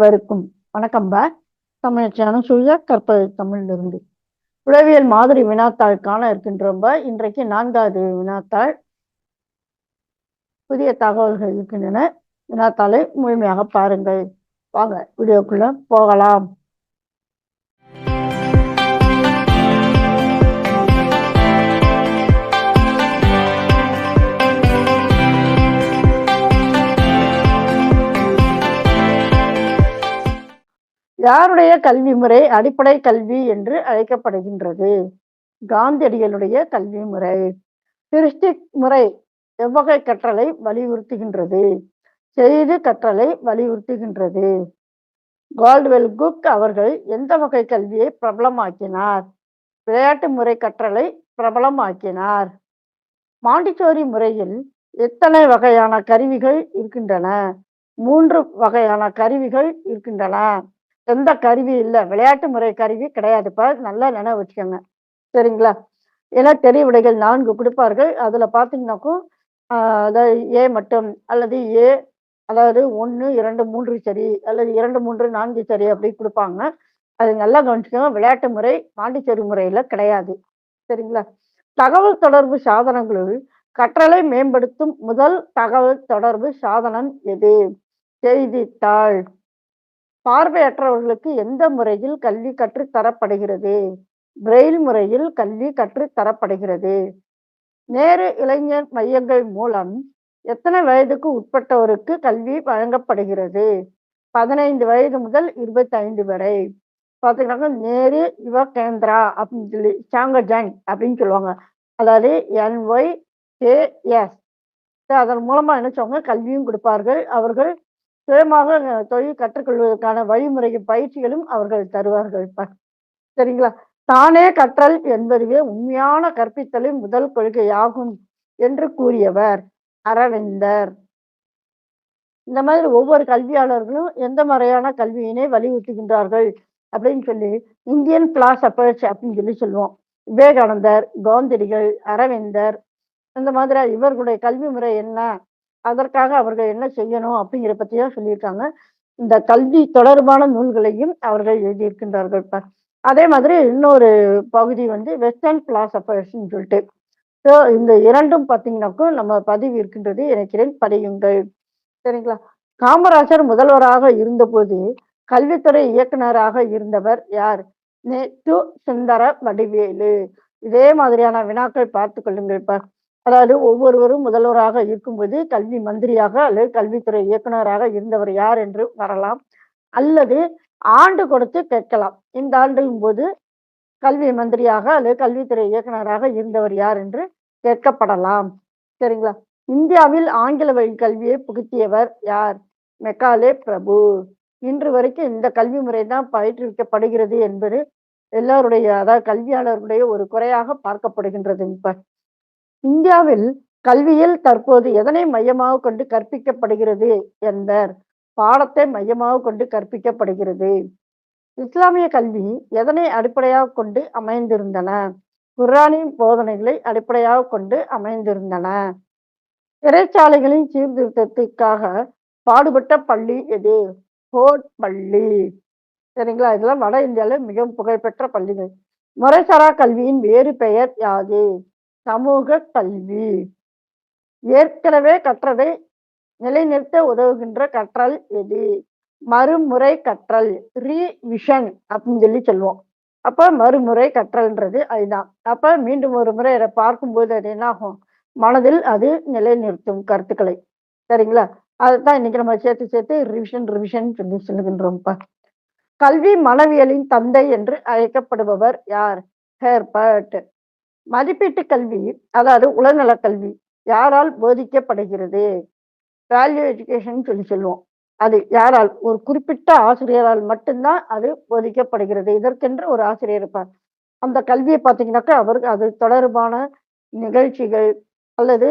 அனைவருக்கும் வணக்கம்பா தமிழ் சேனல் சுய கற்பது தமிழிலிருந்து. உளவியல் மாதிரி வினாத்தாள் காண இருக்கின்றோம்ப இன்றைக்கு நான்காவது வினாத்தாள். புதிய தகவல்கள் இருக்கின்றன. வினாத்தாளை முழுமையாக பாருங்கள். வாங்க வீடியோக்குள்ள போகலாம். யாருடைய கல்வி முறை அடிப்படை கல்வி என்று அழைக்கப்படுகின்றது? காந்தியடிகளுடைய கல்வி முறை. கிறிஸ்டிக் முறை எவ்வகை கற்றலை வலியுறுத்துகின்றது? செய்து கற்றலை வலியுறுத்துகின்றது. கால்ட்வெல் குக் அவர்கள் எந்த வகை கல்வியை பிரபலமாக்கினார்? விளையாட்டு முறை கற்றலை பிரபலமாக்கினார். மாண்டிச்சோரி முறையில் எத்தனை வகையான கருவிகள் இருக்கின்றன? மூன்று வகையான கருவிகள் இருக்கின்றன. எந்த கருவி இல்லை. விளையாட்டு முறை கருவி கிடையாதுப்பா நல்லா நினைவு வச்சுக்கோங்க. சரிங்களா? ஏன்னா தெரிய விடைகள் நான்கு கொடுப்பார்கள். அதில் பார்த்தீங்கன்னாக்கும் அதாவது ஏ மட்டும் அல்லது ஏ அதாவது ஒன்று இரண்டு மூன்று சரி அல்லது இரண்டு மூன்று நான்கு சரி அப்படி கொடுப்பாங்க. அது நல்லா கவனிச்சுக்கோங்க. விளையாட்டு முறை பாண்டிச்சேரி முறையில் கிடையாது. சரிங்களா? தகவல் தொடர்பு சாதனங்களுள் கற்றலை மேம்படுத்தும் முதல் தகவல் தொடர்பு சாதனம் எது? செய்தித்தாள். பார்வையற்றவர்களுக்கு எந்த முறையில் கல்வி கற்றுத்தரப்படுகிறது பிரெயில் முறையில் கல்வி கற்றுத்தரப்படுகிறது நேரு இளைஞர் மையங்கள் மூலம் எத்தனை வயதுக்கு உட்பட்டவருக்கு கல்வி வழங்கப்படுகிறது? பதினைந்து வயது முதல் இருபத்தி ஐந்து வரை. பார்த்தீங்கன்னா நேரு யுவ கேந்திரா அப்படின்னு சொல்லி சாங்கஜங் அப்படின்னு சொல்லுவாங்க. அதாவது என்ஒய் கேஎஸ் அதன் மூலமா என்ன சொல்லுவாங்க? கல்வியும் கொடுப்பார்கள். அவர்கள் சுயமாக தொழில் கற்றுக்கொள்வதற்கான வழிமுறை பயிற்சிகளும் அவர்கள் தருவார்கள். சரிங்களா? தானே கற்றல் என்பதுவே உண்மையான கற்பித்தலின் முதல் கொள்கையாகும் என்று கூறியவர் அரவிந்தர். இந்த மாதிரி ஒவ்வொரு கல்வியாளர்களும் எந்த முறையான கல்வியினை வலியுறுத்துகின்றார்கள் அப்படின்னு சொல்லி இந்தியன் பிலாசபர்ஸ் அப்படின்னு சொல்லி சொல்லுவோம். விவேகானந்தர் காந்திரிகள் அரவிந்தர் இந்த மாதிரி இவர்களுடைய கல்வி முறை என்ன? அதற்காக அவர்கள் என்ன செய்யணும் அப்படிங்கிற பற்றியும் சொல்லியிருக்காங்க. இந்த கல்வி தொடர்பான நூல்களையும் அவர்கள் எழுதியிருக்கின்றார்கள். அதே மாதிரி இன்னொரு பகுதி வந்து வெஸ்டர்ன் பிலாசபர்ஸ்ன்னு சொல்லிட்டு. ஸோ இந்த இரண்டும் பார்த்தீங்கன்னாக்கும் நம்ம பதிவு இருக்கின்றது நினைக்கிறேன் படியுங்கள். சரிங்களா? காமராஜர் முதல்வராக இருந்தபோது கல்வித்துறை இயக்குனராக இருந்தவர் யார்? நேத்து சுந்தர வடிவேலு இதே மாதிரியான வினாக்கள் பார்த்து கொள்ளுங்கள். இப்ப அதாவது ஒவ்வொருவரும் முதல்வராக இருக்கும்போது கல்வி மந்திரியாக அல்லது கல்வித்துறை இயக்குனராக இருந்தவர் யார் என்று வரலாம். அல்லது ஆண்டு கொடுத்து கேட்கலாம். இந்த ஆண்டின் போது கல்வி மந்திரியாக அல்லது கல்வித்துறை இயக்குனராக இருந்தவர் யார் என்று கேட்கப்படலாம். சரிங்களா? இந்தியாவில் ஆங்கில வழி கல்வியை புகுத்தியவர் யார்? மெக்காலே பிரபு. இன்று வரைக்கும் இந்த கல்வி முறை தான் பயிற்றுவிக்கப்படுகிறது என்பது எல்லாருடைய அதாவது கல்வியாளர்களுடைய ஒரு குறையாக பார்க்கப்படுகின்றது இப்ப. இந்தியாவில் கல்வியில் தற்போது எதனை மையமாக கொண்டு கற்பிக்கப்படுகிறது என்பர் பாடத்தை மையமாக கொண்டு கற்பிக்கப்படுகிறது. இஸ்லாமிய கல்வி எதனை அடிப்படையாக கொண்டு அமைந்திருந்தன? குர்ரானின் போதனைகளை அடிப்படையாக கொண்டு அமைந்திருந்தன. சிறைச்சாலைகளின் சீர்திருத்தத்துக்காக பாடுபட்ட பள்ளி எது? ஹோட் பள்ளி. சரிங்களா? இதெல்லாம் வட இந்தியாவில் மிகவும் புகழ்பெற்ற பள்ளிகள். முறைசாரா கல்வியின் வேறு பெயர் யாது? சமூக கல்வி. ஏற்கனவே கற்றதை நிலைநிறுத்த உதவுகின்ற கற்றல் எது? மறுமுறை கற்றல் ரீவிஷன் அப்படின்னு சொல்லி சொல்லுவோம். அப்ப மறுமுறை கற்றல்ன்றது அதுதான். அப்ப மீண்டும் ஒரு முறை அதை பார்க்கும்போது அது என்ன ஆகும் மனதில் அது நிலைநிறுத்தும் கருத்துக்களை. சரிங்களா? அதுதான் இன்னைக்கு நம்ம சேர்த்து சேர்த்து ரிவிஷன் ரிவிஷன் சொல்லி சொல்லுகின்றோம்ப்பா. கல்வி மனவியலின் தந்தை என்று அழைக்கப்படுபவர் யார்? ஹேர்பர்ட். மதிப்பீட்டு கல்வி அதாவது உளநல கல்வி யாரால் போதிக்கப்படுகிறது? வேல்யூ எஜுகேஷன் சொல்லி சொல்லுவோம். அது யாரால்? ஒரு குறிப்பிட்ட ஆசிரியரால் மட்டும்தான் அது போதிக்கப்படுகிறது. இதற்கென்று ஒரு ஆசிரியர் இருப்பார். அந்த கல்வியை பார்த்தீங்கன்னாக்கா அவருக்கு அது தொடர்பான நிகழ்ச்சிகள் அல்லது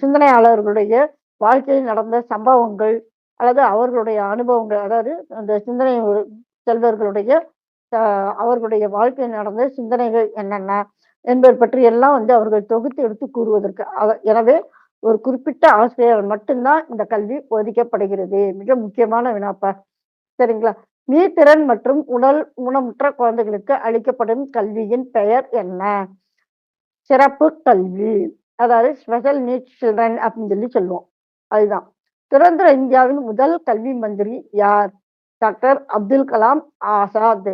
சிந்தனையாளர்களுடைய வாழ்க்கையில் நடந்த சம்பவங்கள் அல்லது அவர்களுடைய அனுபவங்கள் அதாவது அந்த சிந்தனை செல்வர்களுடைய அவர்களுடைய வாழ்க்கையில் நடந்த சிந்தனைகள் என்னென்ன? என்பது பற்றி எல்லாம் வந்து அவர்கள் தொகுத்து எடுத்து கூறுவதற்கு எனவே ஒரு குறிப்பிட்ட ஆசிரியர் மட்டும்தான் இந்த கல்வி போதிக்கப்படுகிறது மிக முக்கியமான வினாப்பா. சரிங்களா? நீர்த்திறன் மற்றும் உடல் ஊனமுற்ற குழந்தைகளுக்கு அளிக்கப்படும் கல்வியின் பெயர் என்ன? சிறப்பு கல்வி. அதாவது ஸ்பெஷல் நீட் சில்ட்ரன் அப்படின்னு சொல்லி சொல்லுவோம். அதுதான். சுதந்திர இந்தியாவின் முதல் கல்வி மந்திரி யார்? டாக்டர் அப்துல் கலாம் ஆசாத்.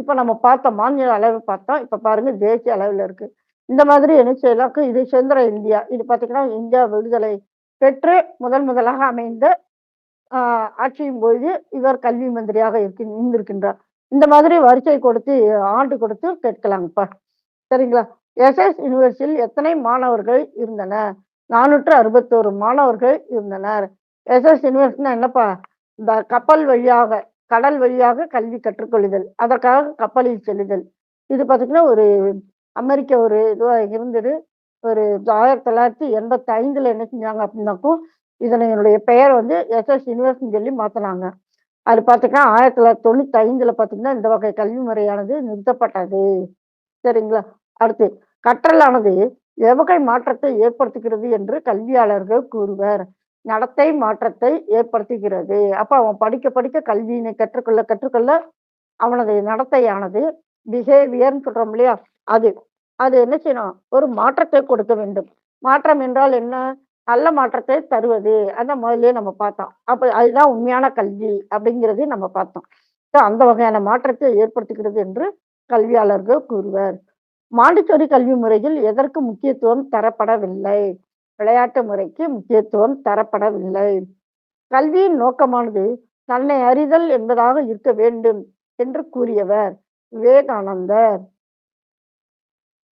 இப்போ நம்ம பார்த்த மாநில அளவு பார்த்தோம் இப்போ பாருங்க தேசிய அளவில் இருக்கு. இந்த மாதிரி என்ன செய்யலாம் இது சுதந்திர இந்தியா. இது பார்த்தீங்கன்னா இந்தியா விடுதலை பெற்று முதல் முதலாக அமைந்த ஆஹ் ஆட்சியின் போது இவர் கல்வி மந்திரியாக இருக்கு இருந்திருக்கின்றார். இந்த மாதிரி வரிசை கொடுத்து ஆண்டு கொடுத்து கேட்கலாங்கப்பா. சரிங்களா? எஸ்எஸ் யூனிவர்சிட்டியில் எத்தனை மாணவர்கள் இருந்தனர்? நானூற்று அறுபத்தோரு மாணவர்கள் இருந்தனர். எஸ்எஸ் யூனிவர்சிட்டினா என்னப்பா? இந்த கப்பல் வழியாக கடல் வழியாக கல்வி கற்றுக்கொள்ளுதல் அதற்காக கப்பலில் செல்லுதல். இது பார்த்தீங்கன்னா ஒரு அமெரிக்க ஒரு இதுவாக இருந்தது. ஒரு ஆயிரத்தி தொள்ளாயிரத்தி எண்பத்தி ஐந்துல என்ன செஞ்சாங்க அப்படின்னாக்கும் என்னுடைய பெயர் வந்து எஸ்எஸ் யூனிவர்ஸ்னு சொல்லி மாத்தினாங்க. அது பார்த்தீங்கன்னா ஆயிரத்தி தொள்ளாயிரத்தி தொண்ணூத்தி ஐந்துல பார்த்தீங்கன்னா இந்த வகை கல்வி முறையானது நிறுத்தப்பட்டது. சரிங்களா? அடுத்து கற்றலானது எவ்வகை மாற்றத்தை ஏற்படுத்துகிறது என்று கல்வியாளர்கள் கூறுவர். நடத்தை மாற்றத்தை ஏற்படுத்துகிறது. அப்போ அவன் படிக்க படிக்க கல்வியினை கற்றுக்கொள்ள கற்றுக்கொள்ள அவனது நடத்தையானது பிஹேவியர்னு சொல்கிறோம் இல்லையா? அது. அது என்ன செய்யணும்? ஒரு மாற்றத்தை கொடுக்க வேண்டும். மாற்றம் என்றால் என்ன? நல்ல மாற்றத்தை தருவது. அந்த முதலே நம்ம பார்த்தோம். அப்போ அதுதான் உண்மையான கல்வி அப்படிங்கிறது நம்ம பார்த்தோம். ஸோ அந்த வகையான மாற்றத்தை ஏற்படுத்துகிறது என்று கல்வியாளர்கள் கூறுவர். மாண்டிச்சோரி கல்வி முறையில் எதற்கு முக்கியத்துவம் தரப்படவில்லை? விளையாட்டு முறைக்கு முக்கியத்துவம் தரப்படவில்லை. கல்வியின் நோக்கமானது தன்னை அறிதல் என்பதாக இருக்க வேண்டும் என்று கூறியவர் விவேகானந்தர்.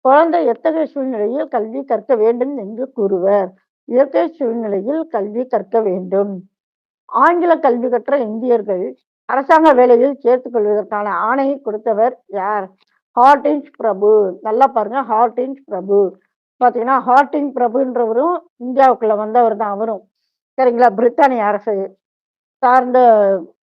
குழந்தை எத்தகைய சூழ்நிலையில் கல்வி கற்க வேண்டும் என்று கூறுவர். இயற்கை சூழ்நிலையில் கல்வி கற்க வேண்டும். ஆங்கில கல்வி கற்ற இந்தியர்கள் அரசாங்க வேலையில் சேர்த்துக் கொள்வதற்கான ஆணையை கொடுத்தவர் யார்? ஹார்டின்ஸ் பிரபு. நல்லா பாருங்க ஹார்டின்ஸ் பிரபு. பார்த்தீங்கன்னா ஹார்டிங் பிரபுன்றவரும் இந்தியாவுக்குள்ள வந்தவர் தான் அவரும். சரிங்களா? பிரித்தானிய அரசு சார்ந்த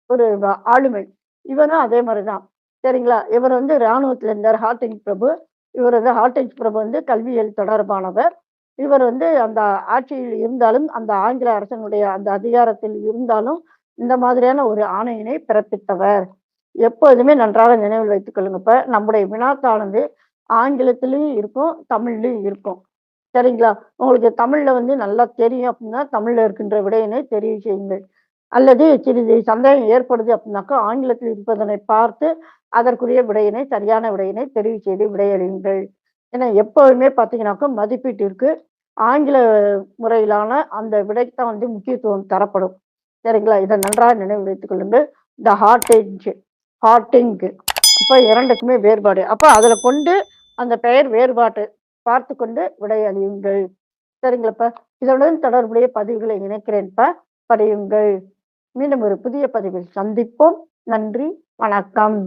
ஒரு ஆளுமை. இவரும் அதே மாதிரி தான். சரிங்களா? இவர் வந்து இராணுவத்தில் இருந்தார் ஹார்டிங் பிரபு. இவர் வந்து ஹார்டிங் பிரபு வந்து கல்வியியல் தொடர்பானவர். இவர் வந்து அந்த ஆட்சியில் இருந்தாலும் அந்த ஆங்கில அரசனுடைய அந்த அதிகாரத்தில் இருந்தாலும் இந்த மாதிரியான ஒரு ஆணையினை பிறப்பித்தவர். எப்போதுமே நன்றாக நினைவில் வைத்துக் கொள்ளுங்க. இப்ப நம்முடைய வினாத்தானது ஆங்கிலத்திலையும் இருக்கும் தமிழ்லையும் இருக்கும். சரிங்களா? உங்களுக்கு தமிழ்ல வந்து நல்லா தெரியும் அப்படின்னா தமிழ்ல இருக்கின்ற விடையினை தெரிவு செய்யுங்கள். அல்லது சிறிது சந்தேகம் ஏற்படுது அப்படின்னாக்கா ஆங்கிலத்தில் இருப்பதனை பார்த்து அதற்குரிய விடையினை சரியான விடையினை தெரிவு செய்து விடையறியுங்கள். ஏன்னா எப்போதுமே பார்த்தீங்கன்னாக்கா மதிப்பீட்டிற்கு ஆங்கில முறையிலான அந்த விடைக்குத்தான் வந்து முக்கியத்துவம் தரப்படும். சரிங்களா? இதை நன்றாக நினைவு வைத்துக் கொள்ளுங்கள். த ஹார்ட் ஹார்டிங் அப்போ இரண்டுக்குமே வேறுபாடு. அப்போ அதில் கொண்டு அந்த பெயர் வேறுபாட்டை பார்த்து கொண்டு விடை அழியுங்கள் சரிங்களாப்பா. இதனுடன் தொடர்புடைய பதிவுகளை இணைக்கிறேன்ப்பா. படியுங்கள். மீண்டும் ஒரு புதிய பதிவில் சந்திப்போம். நன்றி. வணக்கம்.